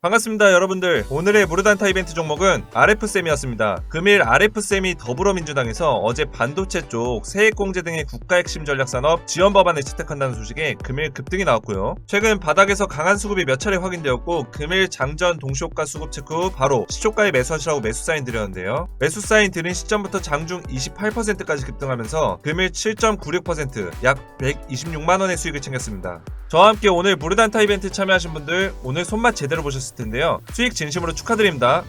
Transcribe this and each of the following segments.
반갑습니다 여러분들. 오늘의 무르단타 이벤트 종목은 RF쌤이었습니다. 금일 RF쌤이 더불어민주당에서 어제 반도체 쪽 세액공제 등의 국가핵심 전략산업 지원 법안을 채택한다는 소식에 금일 급등이 나왔고요. 최근 바닥에서 강한 수급이 몇 차례 확인되었고 금일 장전 동시효과 수급 체크 후 바로 시초가에 매수하시라고 매수 사인 드렸는데요. 매수 사인 드린 시점부터 장중 28%까지 급등하면서 금일 7.96%약 126만원의 수익을 챙겼습니다. 저와 함께 오늘 무르단타 이벤트 참여하신 분들 오늘 손맛 제대로 보셨을 텐데요. 수익 진심으로 축하드립니다.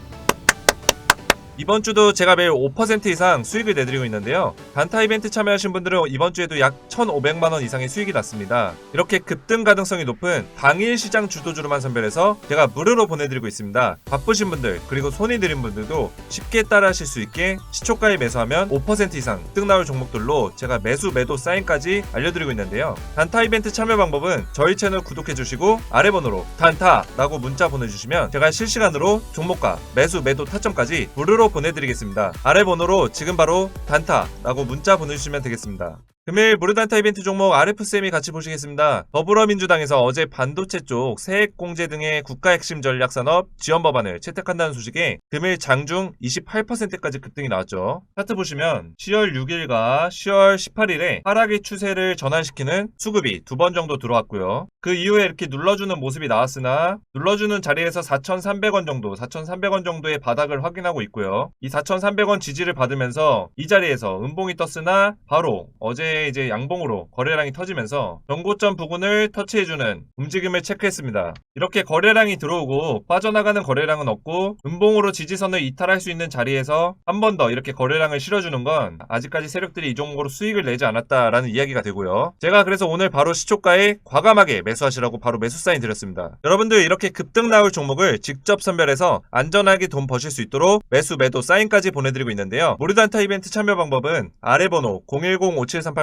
이번 주도 제가 매일 5% 이상 수익을 내드리고 있는데요. 단타 이벤트 참여하신 분들은 이번 주에도 약 1,500만원 이상의 수익이 났습니다. 이렇게 급등 가능성이 높은 당일 시장 주도주로만 선별해서 제가 무료로 보내드리고 있습니다. 바쁘신 분들 그리고 손이 들인 분들도 쉽게 따라하실 수 있게 시초가에 매수하면 5% 이상 득 나올 종목들로 제가 매수 매도 사인까지 알려드리고 있는데요. 단타 이벤트 참여 방법은 저희 채널 구독해주시고 아래 번호로 단타라고 문자 보내주시면 제가 실시간으로 종목과 매수 매도 타점까지 무료로 보내드리겠습니다. 아래 번호로 지금 바로 단타라고 문자 보내주시면 되겠습니다. 금일 무르단타 이벤트 종목 RF쌤이 같이 보시겠습니다. 더불어민주당에서 어제 반도체 쪽 세액 공제 등의 국가 핵심 전략 산업 지원 법안을 채택한다는 소식에 금일 장중 28%까지 급등이 나왔죠. 차트 보시면 10월 6일과 10월 18일에 하락의 추세를 전환시키는 수급이 두 번 정도 들어왔고요. 그 이후에 이렇게 눌러주는 모습이 나왔으나 눌러주는 자리에서 4,300원 정도, 4,300원 정도의 바닥을 확인하고 있고요. 이 4,300원 지지를 받으면서 이 자리에서 음봉이 떴으나 바로 어제 이제 양봉으로 거래량이 터지면서 전고점 부근을 터치해주는 움직임을 체크했습니다. 이렇게 거래량이 들어오고 빠져나가는 거래량은 없고 음봉으로 지지선을 이탈할 수 있는 자리에서 한 번 더 이렇게 거래량을 실어주는 건 아직까지 세력들이 이 종목으로 수익을 내지 않았다라는 이야기가 되고요. 제가 그래서 오늘 바로 시초가에 과감하게 매수하시라고 바로 매수 사인 드렸습니다. 여러분들 이렇게 급등 나올 종목을 직접 선별해서 안전하게 돈 버실 수 있도록 매수 매도 사인까지 보내드리고 있는데요. 무료단타 이벤트 참여 방법은 아래 번호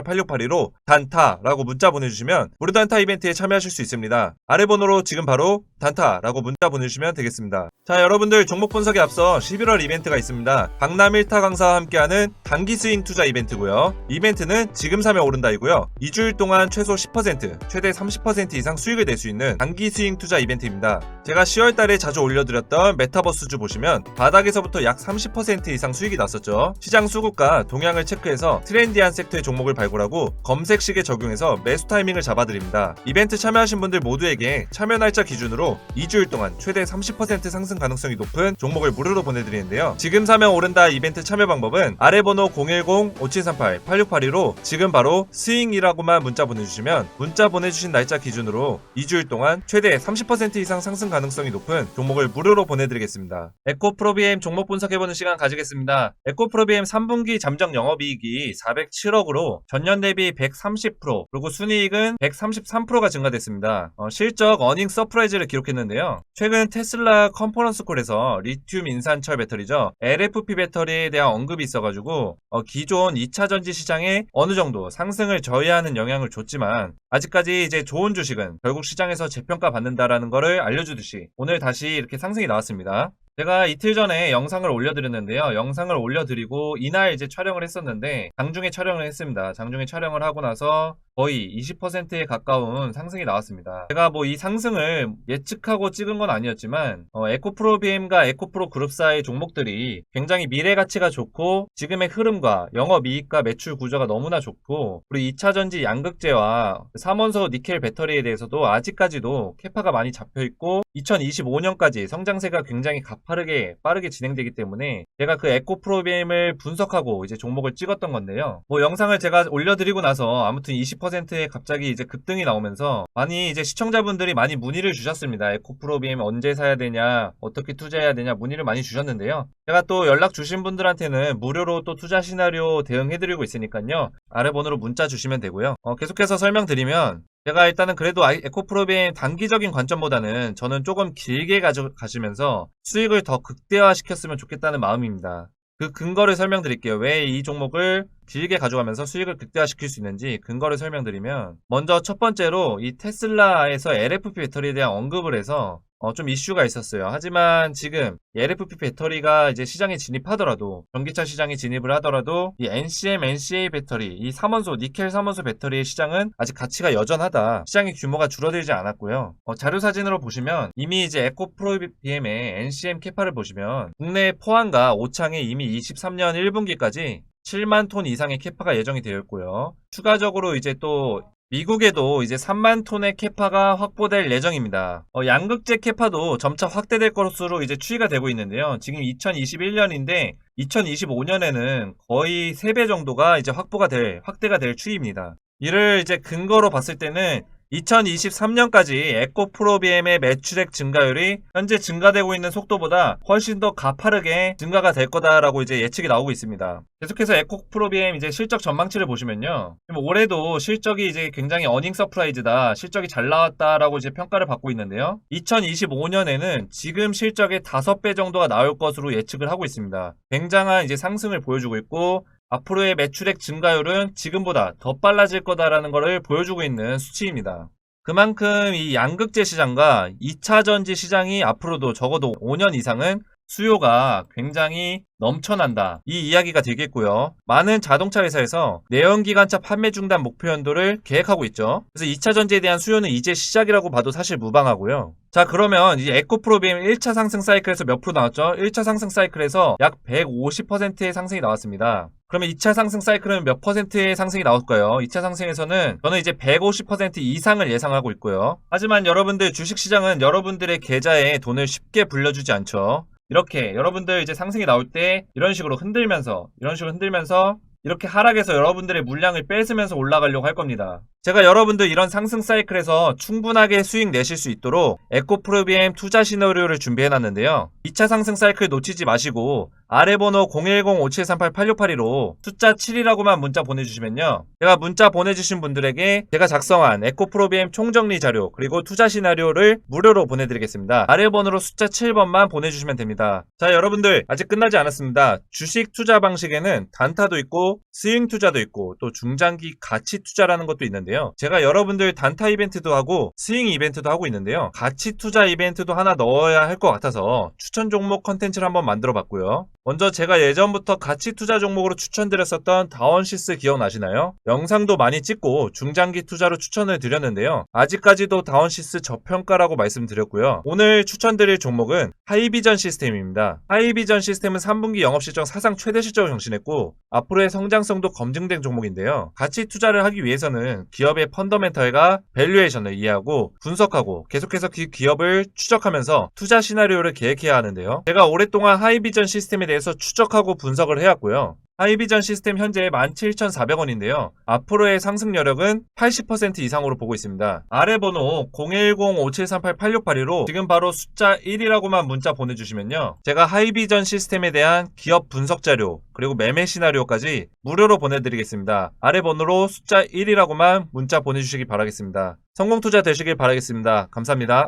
010-5738-8682로 단타라고 문자 보내주시면 무료 단타 이벤트에 참여하실 수 있습니다. 아래 번호로 지금 바로 단타라고 문자 보내주시면 되겠습니다. 자 여러분들 종목 분석에 앞서 11월 이벤트가 있습니다. 강남 1타 강사와 함께하는 단기 스윙 투자 이벤트고요. 이벤트는 지금 사면 오른다이고요. 2주일 동안 최소 10% 최대 30% 이상 수익을 낼 수 있는 단기 스윙 투자 이벤트입니다. 제가 10월 달에 자주 올려드렸던 메타버스주 보시면 바닥에서부터 약 30% 이상 수익이 났었죠. 시장 수급과 동향을 체크해서 트렌디한 섹터의 종목을 발 굴하고 검색식에 적용해서 매수 타이밍을 잡아드립니다. 이벤트 참여하신 분들 모두에게 참여 날짜 기준으로 2주일 동안 최대 30% 상승 가능성이 높은 종목을 무료로 보내드리는데요. 지금 사면 오른다 이벤트 참여 방법은 아래 번호 010-5738-8682로 지금 바로 스윙이라고만 문자 보내주시면 문자 보내주신 날짜 기준으로 2주일 동안 최대 30% 이상 상승 가능성이 높은 종목을 무료로 보내드리겠습니다. 에코프로비엠 종목 분석해보는 시간 가지겠습니다. 에코프로비엠 3분기 잠정 영업이익이 407억으로 전년 대비 130% 그리고 순이익은 133%가 증가됐습니다. 어, 실적 어닝 서프라이즈를 기록했는데요. 최근 테슬라 컨퍼런스 콜에서 리튬 인산철 배터리죠. LFP 배터리에 대한 언급이 있어가지고 어, 기존 2차 전지 시장에 어느 정도 상승을 저해하는 영향을 줬지만 아직까지 이제 좋은 주식은 결국 시장에서 재평가 받는다라는 거를 알려주듯이 오늘 다시 이렇게 상승이 나왔습니다. 제가 이틀 전에 영상을 올려드렸는데요. 영상을 올려드리고 이날 이제 촬영을 했었는데 장중에 촬영을 했습니다. 장중에 촬영을 하고 나서 거의 20%에 가까운 상승이 나왔습니다. 제가 뭐 이 상승을 예측하고 찍은 건 아니었지만 어, 에코프로 BM과 에코프로 그룹사의 종목들이 굉장히 미래 가치가 좋고 지금의 흐름과 영업이익과 매출 구조가 너무나 좋고 그리고 2차 전지 양극재와 삼원소 니켈 배터리에 대해서도 아직까지도 캐파가 많이 잡혀 있고 2025년까지 성장세가 굉장히 가파르게 빠르게 진행되기 때문에 제가 그 에코 프로 BM을 분석하고 이제 종목을 찍었던 건데요. 뭐 영상을 제가 올려드리고 나서 아무튼 20%에 갑자기 이제 급등이 나오면서 많이 이제 시청자분들이 많이 문의를 주셨습니다. 에코 프로비엠 언제 사야 되냐, 어떻게 투자해야 되냐 문의를 많이 주셨는데요. 제가 또 연락 주신 분들한테는 무료로 또 투자 시나리오 대응해드리고 있으니까요. 아래 번호로 문자 주시면 되고요. 어, 계속해서 설명드리면 제가 일단은 그래도 에코프로비엠 단기적인 관점보다는 저는 조금 길게 가시면서 수익을 더 극대화시켰으면 좋겠다는 마음입니다. 그 근거를 설명드릴게요. 왜 이 종목을 길게 가져가면서 수익을 극대화시킬 수 있는지 근거를 설명드리면 먼저 첫 번째로 이 테슬라에서 LFP 배터리에 대한 언급을 해서 어, 좀 이슈가 있었어요. 하지만 지금 이 LFP 배터리가 이제 시장에 진입하더라도 전기차 시장에 진입을 하더라도 이 NCM, NCA 배터리, 이 삼원소 니켈 삼원소 배터리의 시장은 아직 가치가 여전하다. 시장의 규모가 줄어들지 않았고요. 어, 자료 사진으로 보시면 이미 이제 에코프로 BM의 NCM 캐파를 보시면 국내 포항과 오창에 이미 23년 1분기까지 7만 톤 이상의 캐파가 예정이 되어 있고요. 추가적으로 이제 또 미국에도 이제 3만 톤의 캐파가 확보될 예정입니다. 어, 양극재 캐파도 점차 확대될 것으로 이제 추이가 되고 있는데요. 지금 2021년인데 2025년에는 거의 3배 정도가 이제 확보가 될, 확대가 될 추이입니다. 이를 이제 근거로 봤을 때는 2023년까지 에코프로비엠의 매출액 증가율이 현재 증가되고 있는 속도보다 훨씬 더 가파르게 증가가 될 거다라고 이제 예측이 나오고 있습니다. 계속해서 에코프로비엠 이제 실적 전망치를 보시면요. 올해도 실적이 이제 굉장히 어닝 서프라이즈다, 실적이 잘 나왔다라고 이제 평가를 받고 있는데요. 2025년에는 지금 실적의 5배 정도가 나올 것으로 예측을 하고 있습니다. 굉장한 이제 상승을 보여주고 있고 앞으로의 매출액 증가율은 지금보다 더 빨라질 거다라는 것을 보여주고 있는 수치입니다. 그만큼 이 양극재 시장과 2차 전지 시장이 앞으로도 적어도 5년 이상은 수요가 굉장히 넘쳐난다. 이 이야기가 되겠고요. 많은 자동차 회사에서 내연기관차 판매 중단 목표 연도를 계획하고 있죠. 그래서 2차 전지에 대한 수요는 이제 시작이라고 봐도 사실 무방하고요. 자, 그러면 이제 에코프로비엠 1차 상승 사이클에서 몇 프로 나왔죠? 1차 상승 사이클에서 약 150%의 상승이 나왔습니다. 그러면 2차 상승 사이클은 몇 퍼센트의 상승이 나올까요? 2차 상승에서는 저는 이제 150% 이상을 예상하고 있고요. 하지만 여러분들 주식시장은 여러분들의 계좌에 돈을 쉽게 불려주지 않죠. 이렇게 여러분들 이제 상승이 나올 때 이런 식으로 흔들면서 이런 식으로 흔들면서 이렇게 하락해서 여러분들의 물량을 뺏으면서 올라가려고 할 겁니다. 제가 여러분들 이런 상승 사이클에서 충분하게 수익 내실 수 있도록 에코프로비엠 투자 시나리오를 준비해 놨는데요. 2차 상승 사이클 놓치지 마시고 아래 번호 010-5738-8682로 숫자 7이라고만 문자 보내주시면요. 제가 문자 보내주신 분들에게 제가 작성한 에코프로비엠 총정리 자료 그리고 투자 시나리오를 무료로 보내드리겠습니다. 아래 번호로 숫자 7번만 보내주시면 됩니다. 자 여러분들 아직 끝나지 않았습니다. 주식 투자 방식에는 단타도 있고 스윙 투자도 있고 또 중장기 가치 투자라는 것도 있는데요. 제가 여러분들 단타 이벤트도 하고 스윙 이벤트도 하고 있는데요. 가치 투자 이벤트도 하나 넣어야 할 것 같아서 추천 종목 컨텐츠를 한번 만들어 봤고요. 먼저 제가 예전부터 가치 투자 종목으로 추천드렸었던 다원시스 기억나시나요? 영상도 많이 찍고 중장기 투자로 추천을 드렸는데요. 아직까지도 다원시스 저평가라고 말씀드렸고요. 오늘 추천드릴 종목은 하이비전 시스템입니다. 하이비전 시스템은 3분기 영업실적 사상 최대 실적을 경신했고 앞으로의 성장성도 검증된 종목인데요. 가치 투자를 하기 위해서는 기업의 펀더멘털과 밸류에이션을 이해하고 분석하고 계속해서 그 기업을 추적하면서 투자 시나리오를 계획해야 하는데요. 제가 오랫동안 하이비전 시스템에 대해서 추적하고 분석을 해왔고요. 하이비전 시스템 현재 17,400원인데요. 앞으로의 상승 여력은 80% 이상으로 보고 있습니다. 아래 번호 010-5738-8682로 지금 바로 숫자 1이라고만 문자 보내주시면요. 제가 하이비전 시스템에 대한 기업 분석 자료 그리고 매매 시나리오까지 무료로 보내드리겠습니다. 아래 번호로 숫자 1이라고만 문자 보내주시기 바라겠습니다. 성공 투자 되시길 바라겠습니다. 감사합니다.